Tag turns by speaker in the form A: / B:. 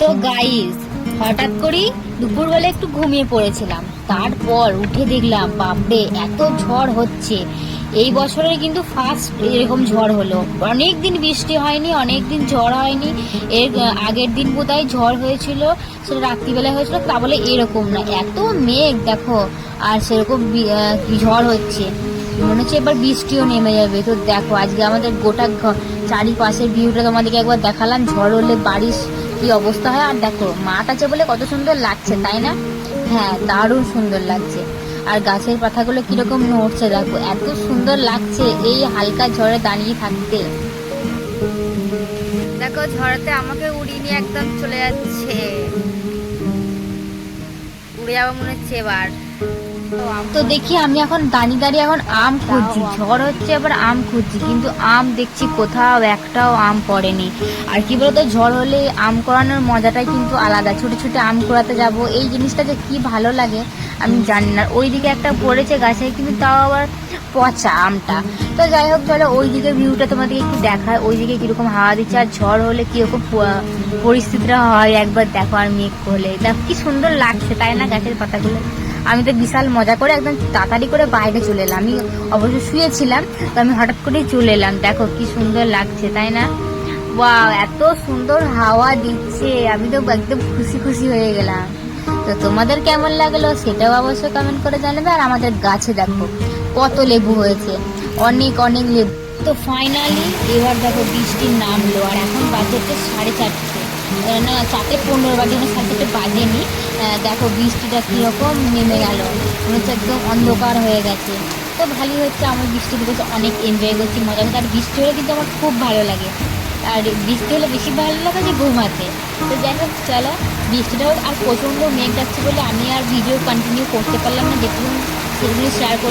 A: তো গাইস হঠাৎ করেই দুপুরবেলা একটু ঘুমিয়ে পড়েছিলাম। তারপর উঠে দেখলাম, বাপরে, এত ঝড় হচ্ছে। এই বছরের কিন্তু ফার্স্ট এরকম ঝড় হলো। অনেক দিন বৃষ্টি হয়নি অনেক দিন ঝড় হয়নি। এর আগের দিন বোধহয় ঝড় হয়েছিল, সেটা রাত্রিবেলা হয়েছিল, তা বলে এরকম না। এত মেঘ, দেখো, আর সেরকম ঝড় হচ্ছে। মনে হচ্ছে এবার বৃষ্টিও নেমে যাবে। তো দেখো, আজকে আমাদের গোটা চারিপাশের ভিউটা তোমাদেরকে একবার দেখালাম। ঝড় হলে বাড়ির কি অবস্থা হয়? আর দেখো, মাঠ আছে বলে কত সুন্দর লাগছে, তাই না? হ্যাঁ দারুণ সুন্দর লাগছে। আর গাছের পাতাগুলো কীরকম নড়ছে দেখো, এত সুন্দর লাগছে এই হালকা ঝড়ে দাঁড়িয়ে থাকতে। দেখো, ঝড়েতে আমাকে উড়িয়ে নিয়ে একদম চলে যাচ্ছে। উড়ে যাব মনে হচ্ছে এবার। তো দেখি আমি এখন দাঁড়িয়ে দাঁড়িয়ে এখন আম খুঁজছি। ঝড় হচ্ছে, আবার আম খুঁজছি। কিন্তু আম দেখছি কোথাও একটাও আম পড়েনি। আর কি বলতো, ঝড় হলে আম করানোর মজাটাই কিন্তু আলাদা। ছোট ছোট আম করাতে যাব। এই জিনিসটা যে কি ভালো লাগে, আমি জানি না। ওইদিকে একটা পড়েছে গাছে, কিন্তু তাও আবার পচা আমটা। তো যাই হোক, চলো ওইদিকে ভিউটা তোমাদেরকে একটু দেখায়। ওইদিকে কীরকম হাওয়া দিচ্ছে। আর ঝড় হলে কীরকম পরিস্থিতিটা হয়, একবার দেখো আর মেঘ হলে। দেখো, কি সুন্দর লাগছে, তাই না গাছের পাতাগুলো? আমি তো বিশাল মজা করে একদম তাড়াতাড়ি করে বাইরে চলে এলাম। আমি অবশ্য শুয়েছিলাম, তো আমি হঠাৎ করেই চলে এলাম। দেখো কি সুন্দর লাগছে, তাই না? ওয়াও, এত সুন্দর হাওয়া দিচ্ছে। আমি তো একদম খুশি খুশি হয়ে গেলাম। তো তোমাদের কেমন লাগল সেটাও অবশ্যই কমেন্ট করে জানাবে, আর আমাদের গাছে দেখো কত লেবু হয়েছে। অনেক অনেক লেবু। তো ফাইনালি এবার দেখো বৃষ্টি নামলো, আর এখন বাজে সাড়ে চারটে। না, চারটে পনেরো বাজে সাড়ে চারটে বাজেনি। দেখো বৃষ্টিটা কীরকম নেমে গেল। মনে হচ্ছে একদম অন্ধকার হয়ে গেছে। তো ভালোই হচ্ছে আমার বৃষ্টি দেখেছে অনেক এনজয় করছি, মজা করছি। আর বৃষ্টি হলে কিন্তু আমার খুব ভালো লাগে। আর বৃষ্টি হলে বেশি ভালো লাগে যে ঘুমাতে। তো যাই হোক, চলো, বৃষ্টিটা হোক। আর প্রচণ্ড মেঘ যাচ্ছে বলে আমি আর ভিডিও কন্টিনিউ করতে পারলাম না। যেটুকু সেগুলি শেয়ার